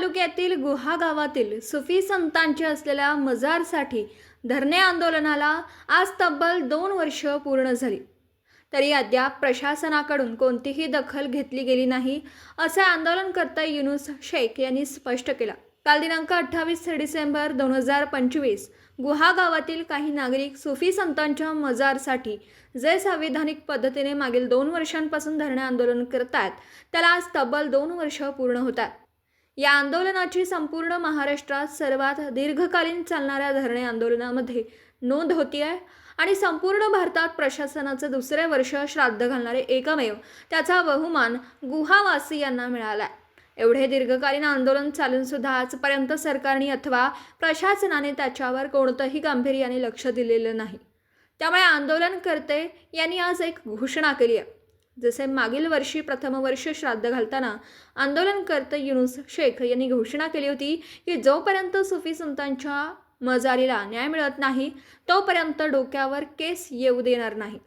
तालुक्यातील गुहा गावातील सुफी संतांचे असलेल्या मजारसाठी धरणे आंदोलनाला आज तब्बल दोन वर्ष पूर्ण झाली. तरी अद्याप प्रशासनाकडून कोणतीही दखल घेतली गेली नाही असे आंदोलनकर्ता युनुस शेख यांनी स्पष्ट केला. काल दिनांक अठ्ठावीस डिसेंबर दोन हजार पंचवीस गुहा गावातील काही नागरिक सुफी संतांच्या मजारसाठी जे संविधानिक पद्धतीने मागील दोन वर्षांपासून धरणे आंदोलन करतात त्याला आज तब्बल दोन वर्ष पूर्ण होतात. या आंदोलनाची संपूर्ण महाराष्ट्रात सर्वात दीर्घकालीन चालणाऱ्या धरणे आंदोलनामध्ये नोंद होती आहे. आणि संपूर्ण भारतात प्रशासनाचं दुसरे वर्ष श्राद्ध घालणारे एकमेव त्याचा बहुमान गुहावासियांना मिळाला आहे. एवढे दीर्घकालीन आंदोलन चालून सुद्धा आजपर्यंत सरकारने अथवा प्रशासनाने त्याच्यावर कोणतंही गांभीर्याने लक्ष दिलेलं नाही. त्यामुळे आंदोलनकर्ते यांनी आज एक घोषणा केली आहे. जसे मागील वर्षी प्रथम वर्ष श्राद्ध घालताना आंदोलनकर्ते युनुस शेख यांनी घोषणा केली होती की जोपर्यंत सुफी संतांच्या मजारीला न्याय मिळत नाही तोपर्यंत डोक्यावर केस येऊ देणार नाही.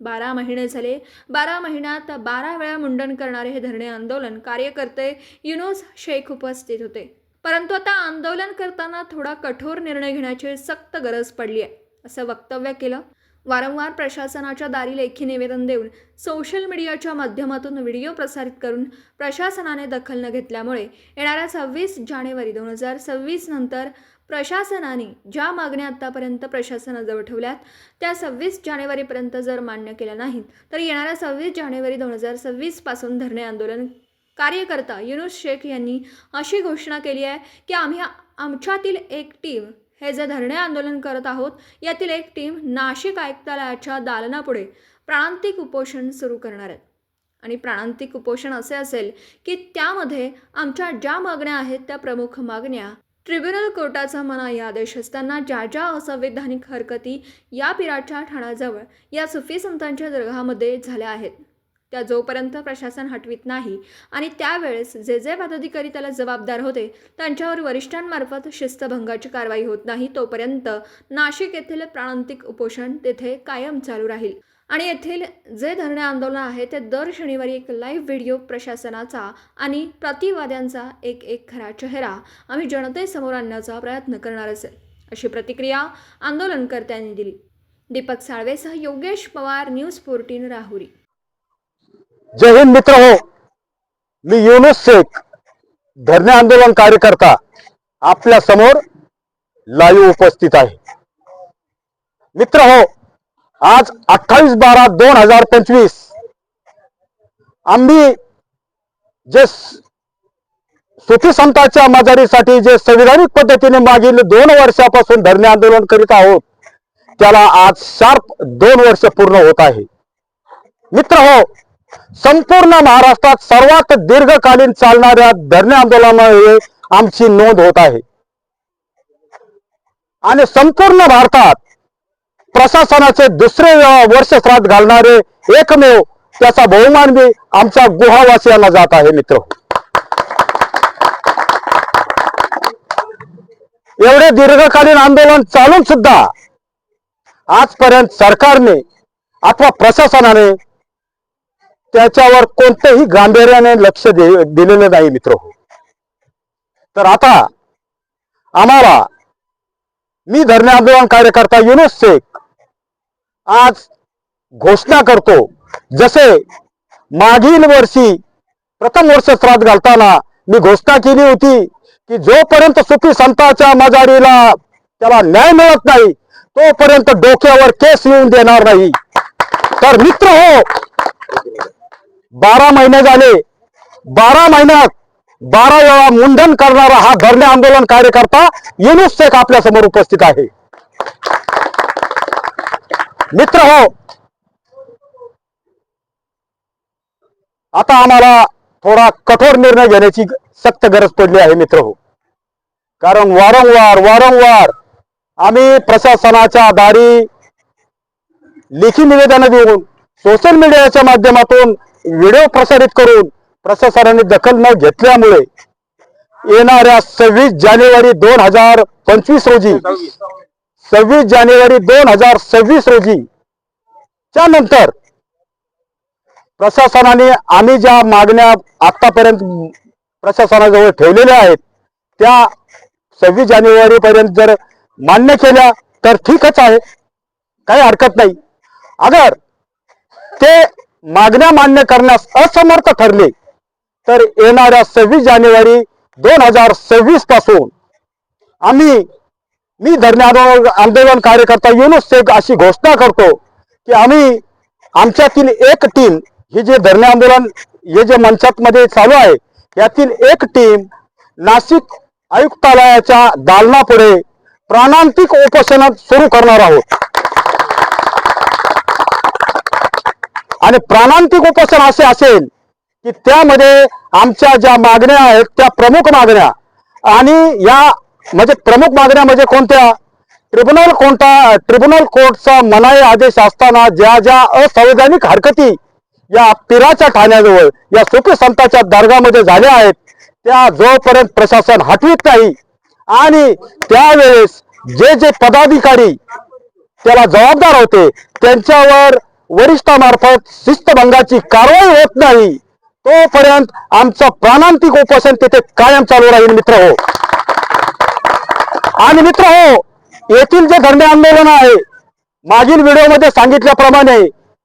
बारा महिने झाले. बारा महिन्यात बारा वेळा मुंडन करणारे हे धरणे आंदोलन कार्यकर्ते युनुस शेख उपस्थित होते. परंतु आता आंदोलन करताना थोडा कठोर निर्णय घेण्याची सक्त गरज पडली आहे असं वक्तव्य केलं. वारंवार प्रशासनाच्या दारी लेखी निवेदन देऊन सोशल मीडियाच्या माध्यमातून व्हिडिओ प्रसारित करून प्रशासनाने दखल न घेतल्यामुळे येणाऱ्या सव्वीस जानेवारी दोन हजार सव्वीस नंतर प्रशासनाने ज्या मागण्या आत्तापर्यंत प्रशासनाजवळ ठेवल्यात त्या सव्वीस जानेवारीपर्यंत जर मान्य केल्या नाहीत तर येणाऱ्या सव्वीस जानेवारी दोन हजार सव्वीसपासून धरणे आंदोलन कार्यकर्ता युनुस शेख यांनी अशी घोषणा केली आहे की आम्ही आमच्यातील एक टीम हे जे धरणे आंदोलन करत आहोत यातील एक टीम नाशिक आयुक्तालयाच्या दालनापुढे प्राणांतिक उपोषण सुरू करणार आहेत आणि प्राणांतिक उपोषण असे असेल की त्यामध्ये आमच्या ज्या मागण्या आहेत त्या प्रमुख मागण्या ट्रिब्युनल कोर्टाचा मनाई आदेश असताना ज्या ज्या असंवैधानिक हरकती या पिराच्या ठाण्याजवळ या सुफी संतांच्या दर्गामध्ये झाल्या आहेत. त्या जोपर्यंत प्रशासन हटवित नाही आणि त्यावेळेस जे जे पदाधिकारी त्याला जबाबदार होते त्यांच्यावर वरिष्ठांमार्फत शिस्तभंगाची कारवाई होत नाही तोपर्यंत नाशिक येथील प्राणांतिक उपोषण तेथे कायम चालू राहील. आणि येथील जे धरणे आंदोलन आहे ते दर शनिवारी एक लाईव्ह व्हिडिओ प्रशासनाचा आणि प्रतिवाद्यांचा एक एक खरा चेहरा आम्ही जनतेसमोर आणण्याचा प्रयत्न करणार असेल अशी प्रतिक्रिया आंदोलनकर्त्यांनी दिली. दीपक साळवेसह योगेश पवार न्यूज फोर्टीन राहुरी. जय हिंद मित्र हो. मी युनुस शेख धरणे आंदोलन कार्यकर्ता. आपल्यासमोर लाईव्ह उपस्थित आहे. मित्र हो आज अठ्ठावीस बारा दोन हजार पंचवीस आम्ही जे सुखी संतांच्या मजारीसाठी जे संविधानिक पद्धतीने मागील दोन वर्षापासून धरणे आंदोलन करीत आहोत त्याला आज शार्प दोन वर्ष पूर्ण होत आहे. मित्र हो संपूर्ण महाराष्ट्रात सर्वात दीर्घकालीन चालणाऱ्या धरणे आंदोलनामुळे आमची नोंद होत आहे. आणि संपूर्ण भारतात प्रशासनाचे दुसरे वर्ष श्राद्ध घालणारे एकमेव त्याचा बहुमान बी आमच्या गुहावासियांना जात आहे मित्र. एवढे दीर्घकालीन आंदोलन चालून सुद्धा आजपर्यंत सरकारने अथवा प्रशासनाने त्याच्यावर कोणत्याही गांभीर्याने लक्ष दे दिलेलं नाही मित्र हो. तर आता आम्हाला मी धरणे आंदोलन कार्यकर्ता युनुस शेख आज घोषणा करतो जसे मागील वर्षी प्रथम वर्ष श्राद्ध घालताना मी घोषणा केली होती की जोपर्यंत सुखी संतांच्या मजारीला त्याला न्याय मिळत नाही तोपर्यंत डोक्यावर केस येऊन देणार नाही. तर मित्र हो बारा महिने झाले. बारा महिन्यात बारा वेळा मुंडन करणारा हा धरणे आंदोलन कार्यकर्ता युनुस शेख आपल्यासमोर उपस्थित आहे. मित्र हो आता आम्हाला थोडा कठोर निर्णय घेण्याची सक्त गरज पडली आहे मित्र हो. कारण वारंवार वारंवार आम्ही प्रशासनाच्या दारी लेखी निवेदन देऊन सोशल मीडियाच्या माध्यमातून व्हिडिओ प्रसारित करून प्रशासनाने दखल न घेतल्यामुळे येणाऱ्या सव्वीस जानेवारी दोन हजार पंचवीस रोजी सव्वीस जानेवारी दोन हजार सव्वीस रोजी त्यानंतर प्रशासनाने आम्ही ज्या मागण्या आतापर्यंत प्रशासनाजवळ ठेवलेल्या आहेत त्या सव्वीस जानेवारी पर्यंत जर मान्य केल्या तर ठीकच आहे. काही हरकत नाही. अगर ते मागण्या मान्य करण्यास असमर्थ ठरले तर येणाऱ्या सव्वीस जानेवारी दोन हजार सव्वीसपासून आम्ही मी धरणे आंदोलन आंदोलन कार्यकर्ता युनुस शेख अशी घोषणा करतो की आम्ही आमच्यातील एक टीम ही जे धरणे आंदोलन हे जे मंचात मध्ये चालू आहे यातील एक टीम नाशिक आयुक्तालयाच्या दालनापुढे प्राणांतिक उपोषण सुरू करणार आहोत. आणि प्राणांतिक उपोषण असे असेल की त्यामध्ये आमच्या ज्या मागण्या आहेत त्या प्रमुख मागण्या आणि या म्हणजे प्रमुख मागण्या म्हणजे कोणत्या? ट्रिब्युनल कोणता ट्रिब्युनल कोर्टचा मनाई आदेश असताना ज्या ज्या असंवैधानिक हरकती या पिराच्या ठाण्याजवळ या सुखी संतांच्या दर्गामध्ये झाल्या आहेत त्या जोपर्यंत प्रशासन हटवित नाही आणि त्यावेळेस जे जे पदाधिकारी त्याला जबाबदार होते त्यांच्यावर वरिष्ठामार्फत शिस्तभंगाची कारवाई होत नाही. तोपर्यंत आमचं प्राणांतिक उपोषण तिथे कायम चालू राहील मित्र हो. आणि मित्र हो येथील जे धरणे आंदोलन आहे मागील व्हिडिओमध्ये सांगितल्याप्रमाणे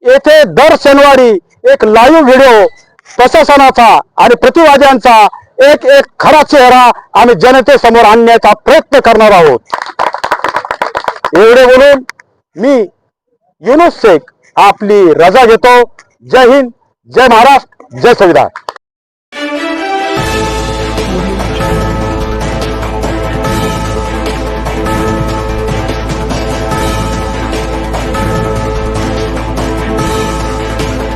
येथे दर शनिवारी एक लाईव्ह व्हिडिओ प्रशासनाचा आणि प्रतिवाद्यांचा एक एक खरा चेहरा आम्ही जनतेसमोर आणण्याचा प्रयत्न करणार आहोत. एवढे बोलून मी युनुस शेख आपली रजा घेतो. जय हिंद जय महाराष्ट्र जय संविधान.